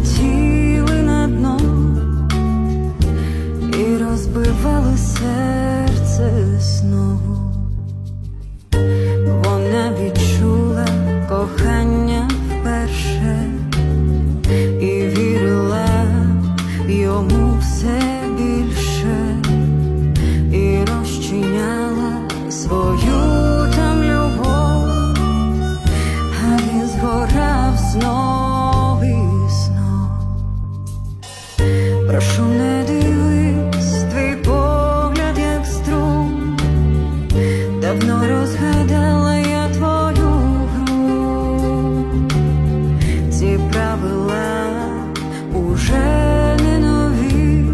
летіли на дно і розбивало серце сном. Давно розгадала я твою гру. Ці правила уже не нові.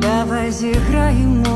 Давай зіграємо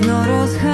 давно розгадав.